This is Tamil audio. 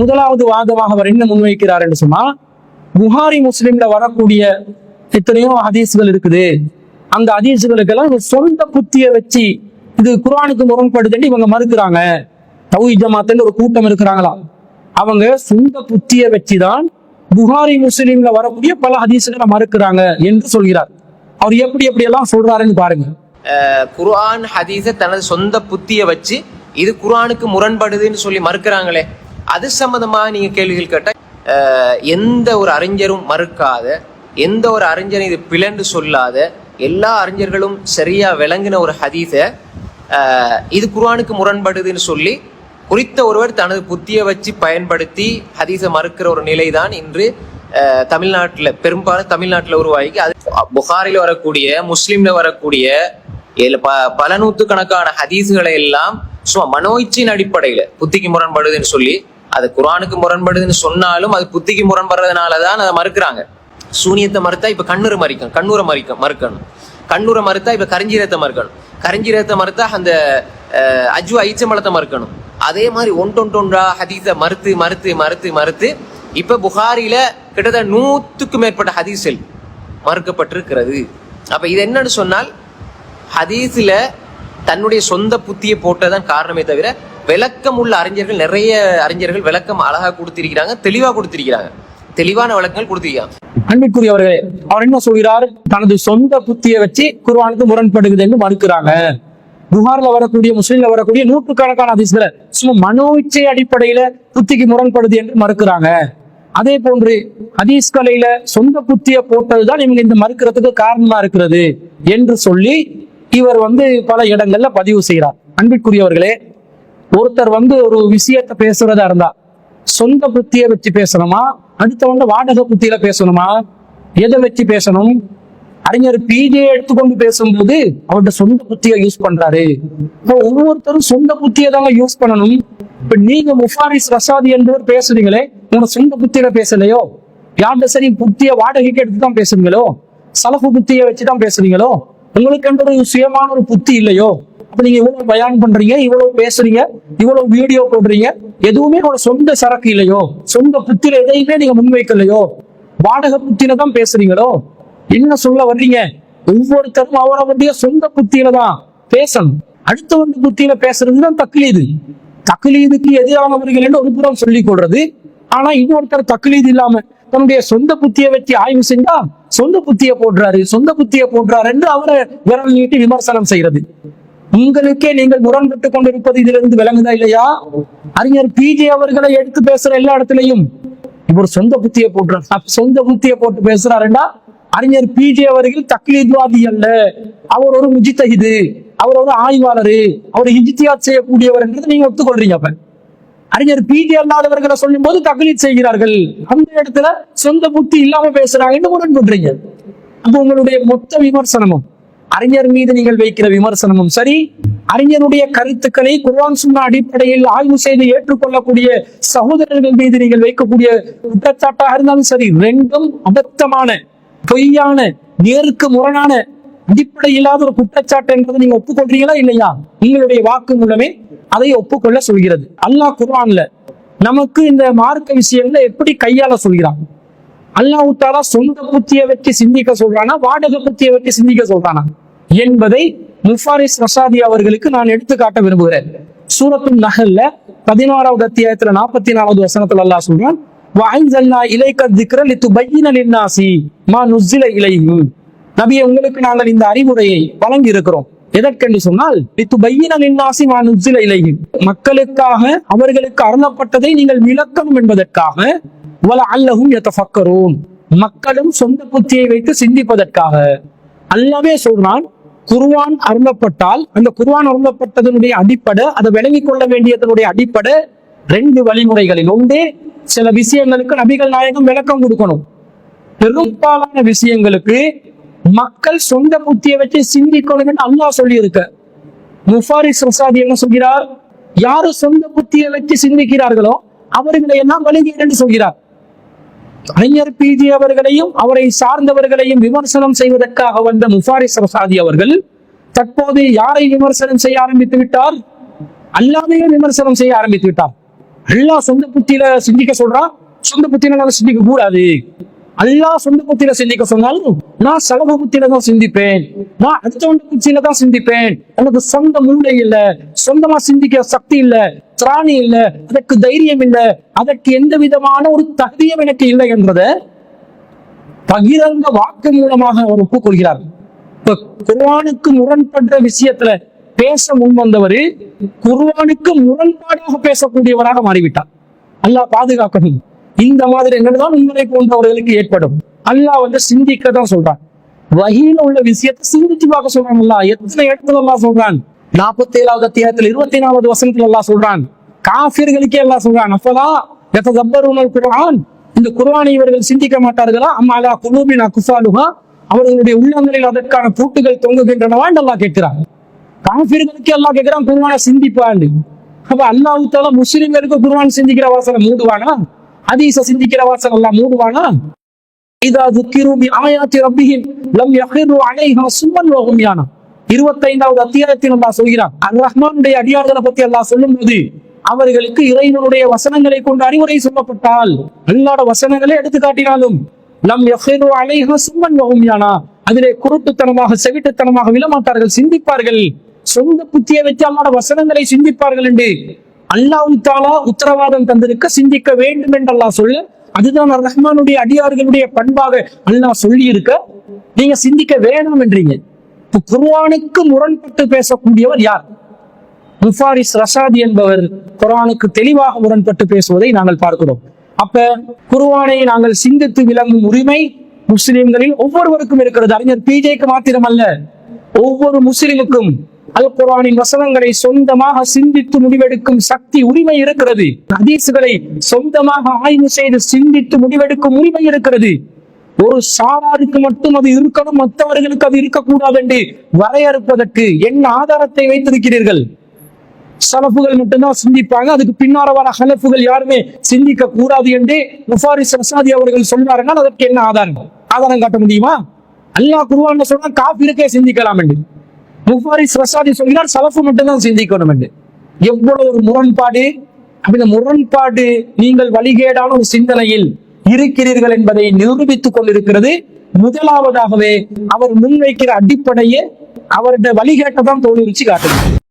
முதலாவது வாதமாக அவர் என்ன முன்வைக்கிறார் என்று சொன்னா புகாரி முஸ்லிம்ல வரக்கூடிய எத்தனையோ ஹதீஸ்கள் இருக்குது. அந்த ஹதீஸ்களுக்கெல்லாம் சொந்த புத்திய வச்சு இது குரானுக்கு முரண்படுதுன்னு இவங்க மறுக்கிறாங்க. தௌஹி ஜமாத்துல ஒரு கூட்டம் இருக்கிறாங்களா? அவங்க சொந்த புத்திய வச்சுதான் புகாரி முஸ்லீம்ல வரக்கூடிய பல ஹதீசுகளை மறுக்கிறாங்க என்று சொல்கிறார். அவர் எப்படி எப்படி எல்லாம் சொல்றாருன்னு பாருங்க. குரான் ஹதீஸை தனது சொந்த புத்திய வச்சு இது குரானுக்கு முரண்படுதுன்னு சொல்லி மறுக்கிறாங்களே. அது சம்மந்தமாக நீங்கள் கேள்விகள் கேட்டால் எந்த ஒரு அறிஞரும் மறுக்காத எந்த ஒரு அறிஞரும் இது பிளண்டு சொல்லாத எல்லா அறிஞர்களும் சரியாக விளங்கின ஒரு ஹதீஸை இது குர்ஆனுக்கு முரண்படுதுன்னு சொல்லி குறித்த ஒருவர் தனது புத்தியை வச்சு பயன்படுத்தி ஹதீஸை மறுக்கிற ஒரு நிலை தான் இன்று தமிழ்நாட்டில் பெரும்பாலும் தமிழ்நாட்டில் உருவாகி அது புகாரில் வரக்கூடிய முஸ்லீமில் வரக்கூடிய ஏழு ப பல நூற்றுக்கணக்கான ஹதீஸுகளை எல்லாம் சும்மா மனோச்சின் அடிப்படையில் புத்திக்கு முரண்படுதுன்னு சொல்லி அது குரானுக்கு முரண்படுதுன்னு சொன்னாலும் அது புத்திக்கு முரண்படுறதுனால தான் அதை மறுக்கிறாங்க. சூனியத்தை மறுத்தா இப்போ கண்ணுரை மறிக்கணும் கண்ணூரை மறிக்க மறுக்கணும். கண்ணூரை மறுத்தா இப்போ கரிஞ்சீரத்தை மறுக்கணும். கரிஞ்சீரத்தை மறுத்தா அந்த அஜு அஜ்வா ஈச்சம்பழத்தை மறுக்கணும். அதே மாதிரி ஒன்றொன்றொன்றா ஹதீஸை மறுத்து மறுத்து மறுத்து மறுத்து இப்போ புகாரியில் கிட்டத்தட்ட நூற்றுக்கும் மேற்பட்ட ஹதீசல் மறுக்கப்பட்டிருக்கிறது. அப்போ இது என்னன்னு சொன்னால் ஹதீஸில் தன்னுடைய சொந்த புத்தியை போட்டதான் காரணமே தவிர விளக்கம் உள்ள அறிஞர்கள் நிறைய அறிஞர்கள் விளக்கம் அழகா கொடுத்திருக்கிறாங்க தெளிவா கொடுத்திருக்கிறாங்க. தெளிவான விளக்கங்கள் கொடுத்திருக்காங்க. அன்பிற்குரியவர்களே அவர் என்ன சொல்கிறார்? தனது சொந்த புத்தியை வச்சு குர்ஆனுக்கு முரண்படுகிறது என்று மறுக்கிறாங்க. புகார்ல வரக்கூடிய முஸ்லீம்ல வரக்கூடிய நூற்றுக்கணக்கான ஹதீஸ்களை சும்மா மனோச்சை அடிப்படையில புத்திக்கு முரண்படுது என்று மறுக்கிறாங்க. அதே போன்று ஹதீஸ் கலையில சொந்த புத்திய போட்டதுதான் இவங்க இந்த மறுக்கிறதுக்கு காரணமா இருக்கிறது என்று சொல்லி இவர் வந்து பல இடங்கள்ல பதிவு செய்கிறார் அன்பிற்குரியவர்களே ஒருத்தர் வந்து ஒரு விஷயத்தை பேசுறதா இருந்தா சொந்த புத்தியை வச்சு பேசணுமா? அடுத்தவங்க வாடகை புத்தியில பேசணுமா? எதை வச்சு பேசணும்? அறிஞர் பிஜியை எடுத்துக்கொண்டு பேசும்போது அவர்கிட்ட சொந்த புத்தியை யூஸ் பண்றாரு. இப்போ ஒவ்வொருத்தரும் சொந்த புத்தியை தாங்க யூஸ் பண்ணணும். இப்ப நீங்க முஃபாரிஸ் ரசாதி என்பவர் பேசுறீங்களே உங்களோட சொந்த புத்தியில பேசலையோ? யார்கிட்ட சரி புத்திய வாடகைக்கு எடுத்து தான் பேசுறீங்களோ? சலப்பு புத்தியை வச்சுதான் பேசுறீங்களோ? உங்களுக்கு என்ற ஒரு சுயமான ஒரு புத்தி இல்லையோ அப்ப நீங்க இவ்வளவு பயான் பண்றீங்க இவ்வளவு பேசுறீங்க இவ்வளவு வீடியோ போடுறீங்க எதுவுமே உங்களோட சொந்த சரக்கு இல்லையோ சொந்த புத்தியில எதையுமே நீங்க முன்வைக்கலையோ வாடக புத்தியில தான் பேசுறீங்களோ என்ன சொல்ல வர்றீங்க? ஒவ்வொருத்தரும் அவரவருடைய சொந்த புத்தியில தான் பேசணும். அடுத்தவங்க புத்தியில பேசுறது தான் தக்லீது. தக்லீதுக்கு எதிரானவர்கள் என்று ஒரு புறம் சொல்லிக் கொள்றது. ஆனா இன்னொருத்தர் தக்லீது இல்லாம தன்னுடைய சொந்த புத்தியை வச்சு ஆய்வு செஞ்சா சொந்த புத்தியை போடுறாரு. சொந்த புத்தியை போடுறாரு என்று அவரை விரல் நீட்டி விமர்சனம் செய்யறது உங்களுக்கே நீங்கள் முரண்பட்டுக் கொண்டிருப்பது இதிலிருந்து விளங்குதா இல்லையா? அறிஞர் பிஜே அவர்களை எடுத்து பேசுற எல்லா இடத்துலயும் இவர் சொந்த புத்தியை போட்டுறார் அப்ப சொந்த புத்தியை போட்டு பேசுறாருன்னா அறிஞர் பிஜே அவர்கள் தக்லீத்வாதி அல்ல. அவர் ஒரு முஜித்தஹிது. அவர் ஒரு ஆய்வாளர். அவர் இஜித்தியாத் செய்யக்கூடியவர் என்றது நீங்க ஒத்துக்கொள்றீங்க அப்ப. அறிஞர் பீதி அல்லாதவர்களை சொல்லும் போது தகலீத் செய்கிறார்கள். அந்த இடத்துல சொந்த புத்தி இல்லாம பேசுறாங்கன்னு முரண்படுறீங்க அப்ப உங்களுடைய மொத்த விமர்சனமும் அறிஞர் மீது நீங்கள் வைக்கிற விமர்சனமும் சரி அறிஞருடைய கருத்துக்களை குர்வான் சுன்னா அடிப்படையில் ஆய்வு செய்து ஏற்றுக்கொள்ளக்கூடிய சகோதரர்கள் மீது நீங்கள் வைக்கக்கூடிய குற்றச்சாட்டாக இருந்தாலும் சரி ரெண்டும் அபத்தமான பொய்யான நேருக்கு முரணான அடிப்படை இல்லாத ஒரு குற்றச்சாட்டு என்பதை நீங்க ஒப்புக்கொள்றீங்களா இல்லையா? உங்களுடைய வாக்கு மூலமே அதை ஒப்புக்கொள்ள சொல்கிறது. அல்லாஹ் குர்ஆன்ல நமக்கு இந்த மார்க்க விஷயங்களை எப்படி கையாள சொல்கிறான்? அல்லாஹ் தாலா சொந்த புத்தியை வச்சு சிந்திக்க சொல்றானா? வாடகை புத்தியை வச்சு சிந்திக்க சொல்றானா? என்பதை முஃபாரிஸ் ரசாதி அவர்களுக்கு நான் எடுத்து காட்ட விரும்புகிறேன். சூரத்தும் நகல்ல பதினாறாவது அத்தியாயத்துல நாற்பத்தி நாலாவது வசனத்துல அல்லாஹ் சொல்றான் வஅன்சல்னா இலைக்க திக்ர லித்துபய்யின லின்னாசி மா நுஸ்ஸில இலைஹிம் நபியே உங்களுக்கு நாங்கள் இந்த அறிவுரையை வழங்கி இருக்கிறோம் எதற்கென்று சொன்னால் மக்களுக்காக அவர்களுக்கு அருளப்பட்டதை நீங்கள் விளக்கணும் என்பதற்காக வல அல்லஹும் யதஃபக்கரூன். மக்களும் சொந்த புத்தியை வைத்து சிந்திப்பதற்காக. அல்லாவே சொல்றான் குருவான் அருளப்பட்டால் அந்த குருவான் அருளப்பட்டதனுடைய அடிப்படை அதை விளங்கிக் கொள்ள வேண்டியதனுடைய அடிப்படை ரெண்டு வழிமுறைகளில் ஒன்றே சில விஷயங்களுக்கு நபிகள் நாயகம் விளக்கம் கொடுக்கணும். பெரும்பாலான விஷயங்களுக்கு மக்கள் சொந்த புத்தியை வச்சு சிந்திக்கணும் என்று அல்லாஹ் சொல்லி இருக்க முஃபாரிஸ் ரசாதி என்ன சொல்கிறார்? யாரு சொந்த புத்தியை வச்சு சிந்திக்கிறார்களோ அவர்களை எல்லாம் வழிகேடு என்று சொல்கிறார். அறிஞர் பிஜி அவர்களையும் அவரை சார்ந்தவர்களையும் விமர்சனம் செய்வதற்காக வந்த முஃபாரிஸ் ரசாதி அவர்கள் தற்போது யாரை விமர்சனம் செய்ய ஆரம்பித்து விட்டார்? அல்லாமையே விமர்சனம் செய்ய ஆரம்பித்து விட்டார். அல்லாஹ் சொந்த புத்தியில சிந்திக்க சொல்றா? சொந்த புத்தியில சிந்திக்க கூடாது. அல்லாஹ் சொந்த புத்தியில சிந்திக்க சொன்னாலும் நான் சலப புத்தியில தான் சிந்திப்பேன். நான் அடுத்தவன் புத்தியில தான் சிந்திப்பேன். எனக்கு சொந்த மூளை இல்ல. சொந்தமா சிந்திக்க சக்தி இல்ல. திராணி இல்ல. அதற்கு தைரியம் இல்ல. அதற்கு எந்த விதமான ஒரு தகுதியும் எனக்கு இல்லை என்றதை பகிரங்க வாக்கு மூலமாக அவர் ஒப்புக்கொள்கிறார். இப்ப குர்ஆனுக்கு முரண்பட்ட விஷயத்துல பேச முன் வந்தவர் முரண்பாடாக பேசக்கூடியவராக மாறிவிட்டார். அல்லாஹ் பாதுகாக்கணும். இந்த மாதிரி என்னதான் உங்களை போன்றவர்களுக்கு ஏற்படும். அல்லாஹ் வந்து சிந்திக்க தான் சொல்றான். வகையில உள்ள விஷயத்தை சிந்திச்சு பார்க்க சொல்றான் அல்லா எத்தனை இடத்துல எல்லாம் சொல்றான்? நாற்பத்தி ஏழாவது அத்தியாயத்தில் இருபத்தி நாலாவது வசனத்துல எல்லாம் சொல்றான். காஃபிர்களுக்கே எல்லாம் சொல்றான் அப்பதா எத்த தப்பருணர் குரான் இந்த குர்வானை இவர்கள் சிந்திக்க மாட்டார்களா? அம்மாலா குலூபினா குஃபாலுஹா? அவர்களுடைய உள்ளங்களில் அதற்கான பூட்டுகள் தொங்குகின்றனவா என்று அல்லாஹ் கேட்கிறான். காஃபிர்களுக்கு கேட்கிறான் குர்ஆனை சிந்திப்பான்னு அப்ப அல்லாஹ் தால முஸ்லிம்களுக்கு குருவான் சிந்திக்கிற வாசனை மூடுவானா? அதீச சிந்திக்கிற வாசல் எல்லாம் மூடுவானா? இதா துக்கிரு பி ஆயாத்தி ரப்பிஹிம் லம் யஹிரு அலைஹா சும்மன் வ உம்யானா 25வது அத்தியாயத்தில் அல்லாஹ் சொல்கிறான் அர் ரஹ்மானுடைய அடியார்களை பத்தி அல்லாஹ் சொல்லும்போது அவர்களுக்கு இறைவனுடைய வசனங்களை கொண்டு அறிவுரை சொல்லப்பட்டால் அல்லாட வசனங்களை எடுத்து காட்டினாலும் லம் யஹிரு அலைஹா சும்மன் வ உம்யானா அதிலே குருட்டுத்தனமாக செவிட்டுத்தனமாக விழமாட்டார்கள் சிந்திப்பார்கள். சொந்த புத்தியை வச்சு அல்லாட வசனங்களை சிந்திப்பார்கள் என்று அல்லாஹ் தாலா உத்தரவாதம் தந்திருக்க சிந்திக்க வேண்டும் என்று அல்லாஹ் சொல்ல அதுதான் ரஹ்மானுடைய அடியார்களுடைய பண்பாக அல்லாஹ் சொல்லி இருக்க நீங்க சிந்திக்க வேணாம் என்றீங்க. குர்வானுக்கு முரண்பட்டு பேசக்கூடியவர் யார்? முஃபாரிஸ் ரஷாதி என்பவர் குரானுக்கு தெளிவாக முரண்பட்டு பேசுவதை நாங்கள் பார்க்கிறோம். அப்ப குர்ஆனை நாங்கள் சிந்தித்து விளங்கும் உரிமை முஸ்லிம்களில் ஒவ்வொருவருக்கும் இருக்கிறது. அறிஞர் பிஜேக்கு மாத்திரமல்ல ஒவ்வொரு முஸ்லிமுக்கும் அல் குரானின் வசனங்களை சொந்தமாக சிந்தித்து முடிவெடுக்கும் சக்தி உரிமை இருக்கிறது. ஹதீசுகளை சொந்தமாக ஆய்வு செய்து சிந்தித்து முடிவெடுக்கும் உரிமை இருக்கிறது. ஒரு சாராருக்கு மட்டும் அது இருக்கணும் மற்றவர்களுக்கு அது இருக்கக்கூடாது என்று வரையறுப்பதற்கு என்ன ஆதாரத்தை வைத்திருக்கிறீர்கள்? சலப்புகள் மட்டும்தான் சிந்திப்பாங்க அதுக்கு பின்னால வர ஹலப்புகள் யாருமே சிந்திக்க கூடாது என்று முஃபாரிஸ் ரசாதி அவர்கள் சொன்னார்கள் அதற்கு என்ன ஆதாரம்? ஆதாரம் காட்ட முடியுமா? அல்லாஹ் குருவான் சொன்னா காப்பிருக்கே சிந்திக்கலாம் என்று. முஃபாரிஸ் ரசாதி சொல்கிறார் சலஃபு மட்டும்தான் சிந்திக்கணும் என்று எவ்வளவு ஒரு முரண்பாடு? அந்த இந்த முரண்பாடு நீங்கள் வழிகேடான ஒரு சிந்தனையில் இருக்கிறீர்கள் என்பதை நிரூபித்துக் கொண்டிருக்கிறது. முதலாவதாகவே அவர் முன்வைக்கிற அடிப்படையே அவருடைய வழிகேட்டதான் தான் தோல்வி